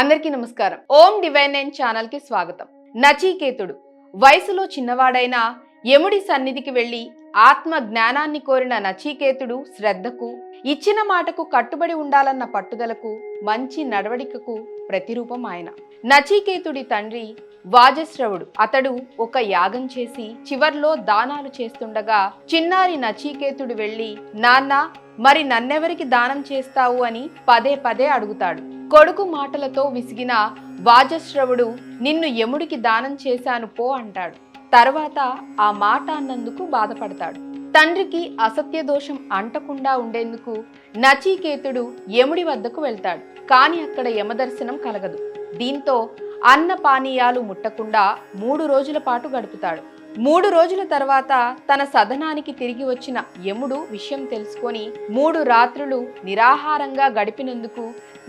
అందరికీ నమస్కారం. ఓం divine nine ఛానల్కి స్వాగతం. నచీకేతుడు. వయసులో చిన్నవాడైన యముడి సన్నిధికి వెళ్ళి ఆత్మ జ్ఞానాన్ని కోరిన నచీకేతుడు శ్రద్ధకు ఇచ్చిన మాటకు కట్టుబడి ఉండాలన్న పట్టుదలకు మంచి నడవడికకు ప్రతిరూపం ఆయన. నచీకేతుడి తండ్రి వాజశ్రవుడు. అతడు ఒక యాగం చేసి చివర్లో దానాలు చేస్తుండగా చిన్నారి నచీకేతుడు వెళ్ళి నాన్న మరి నన్నెవరికి దానం చేస్తావు? అని పదే పదే అడుగుతాడు. కొడుకు మాటలతో విసిగిన వాజశ్రవుడు నిన్ను యముడికి దానం చేశాను పో అంటాడు. తర్వాత ఆ మాట అన్నందుకు బాధపడతాడు. తండ్రికి అసత్య దోషం అంటకుండా ఉండేందుకు నచీకేతుడు యముడి వద్దకు వెళ్తాడు. కాని అక్కడ యమదర్శనం కలగదు. దీంతో అన్న పానీయాలు ముట్టకుండా మూడు రోజుల పాటు గడుపుతాడు. మూడు రోజుల తర్వాత తన సదనానికి తిరిగి వచ్చిన యముడు విషయం తెలుసుకొని మూడు రాత్రులు నిరాహారంగా గడిపినందుకు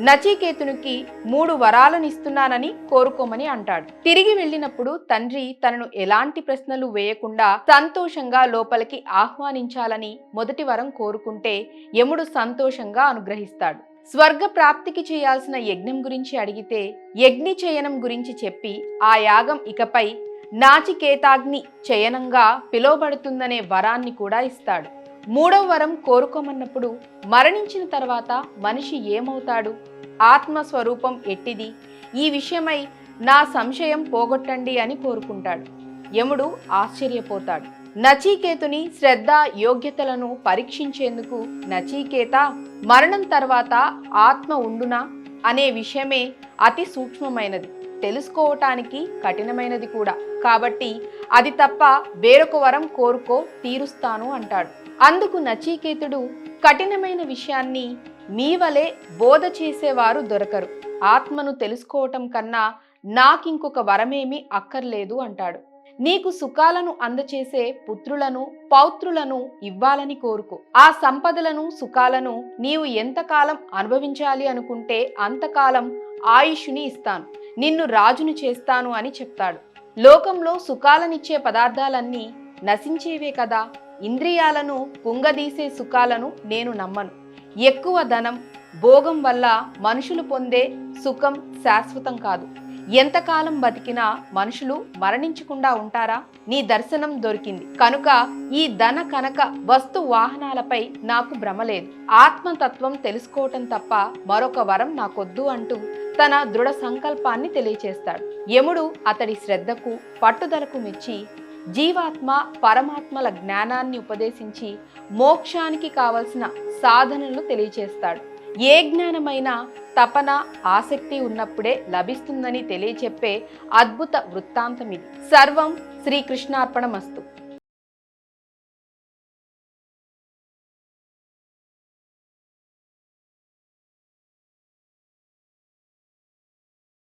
నచికేతునికి మూడు వరాలనిస్తున్నానని కోరుకోమని అంటాడు. తిరిగి వెళ్ళినప్పుడు తండ్రి తనను ఎలాంటి ప్రశ్నలు వేయకుండా సంతోషంగా లోపలికి ఆహ్వానించాలని మొదటి వరం కోరుకుంటే యముడు సంతోషంగా అనుగ్రహిస్తాడు. స్వర్గ ప్రాప్తికి చేయాల్సిన యజ్ఞం గురించి అడిగితే యజ్ఞి చయనం గురించి చెప్పి ఆ యాగం ఇకపై నాచికేతాగ్ని చయనంగా పిలువబడుతుందనే వరాన్ని కూడా ఇస్తాడు. మూడవ వరం కోరుకోమన్నప్పుడు మరణించిన తర్వాత మనిషి ఏమవుతాడు? ఆత్మస్వరూపం ఎట్టిది? ఈ విషయమై నా సంశయం పోగొట్టండి అని కోరుకుంటాడు. యముడు ఆశ్చర్యపోతాడు. నచీకేతుని శ్రద్ధ యోగ్యతలను పరీక్షించేందుకు నచీకేత మరణం తర్వాత ఆత్మ ఉండునా అనే విషయమే అతి సూక్ష్మమైనది. తెలుసుకోవటానికి కఠినమైనది కూడా. కాబట్టి అది తప్ప వేరొక వరం కోరుకో తీరుస్తాను అంటాడు. అందుకు నచీకేతుడు కఠినమైన విషయాన్ని మీ వలె బోధ చేసేవారు దొరకరు. ఆత్మను తెలుసుకోవటం కన్నా నాకింకొక వరమేమీ అక్కర్లేదు అంటాడు. నీకు సుఖాలను అందచేసే పుత్రులను పౌత్రులను ఇవ్వాలని కోరుకో. ఆ సంపదలను సుఖాలను నీవు ఎంతకాలం అనుభవించాలి అనుకుంటే అంతకాలం ఆయుష్ని ఇస్తాను. నిన్ను రాజును చేస్తాను అని చెప్తాడు. లోకంలో సుఖాలనిచ్చే పదార్థాలన్నీ నశించేవే కదా. ఇంద్రియాలను కుంగదీసే సుఖాలను నేను నమ్మను. ఎక్కువ ధనం భోగం వల్ల మనుషులు పొందే సుఖం శాశ్వతం కాదు. ఎంతకాలం బతికినా మనుషులు మరణించకుండా ఉంటారా? నీ దర్శనం దొరికింది. కనుక ఈ ధన కనక వస్తు వాహనాలపై నాకు భ్రమ లేదు. ఆత్మతత్వం తెలుసుకోవటం తప్ప మరొక వరం నాకొద్దు అంటూ తన దృఢ సంకల్పాన్ని తెలియచేస్తాడు. యముడు అతడి శ్రద్ధకు పట్టుదలకు మెచ్చి జీవాత్మ పరమాత్మల జ్ఞానాన్ని ఉపదేశించి మోక్షానికి కావలసిన సాధనలు తెలియచేస్తాడు. ఏ జ్ఞానమైనా తపన ఆసక్తి ఉన్నప్పుడే లభిస్తుందని తెలియచెప్పే అద్భుత వృత్తాంతం ఇది సర్వం శ్రీకృష్ణార్పణమస్తు.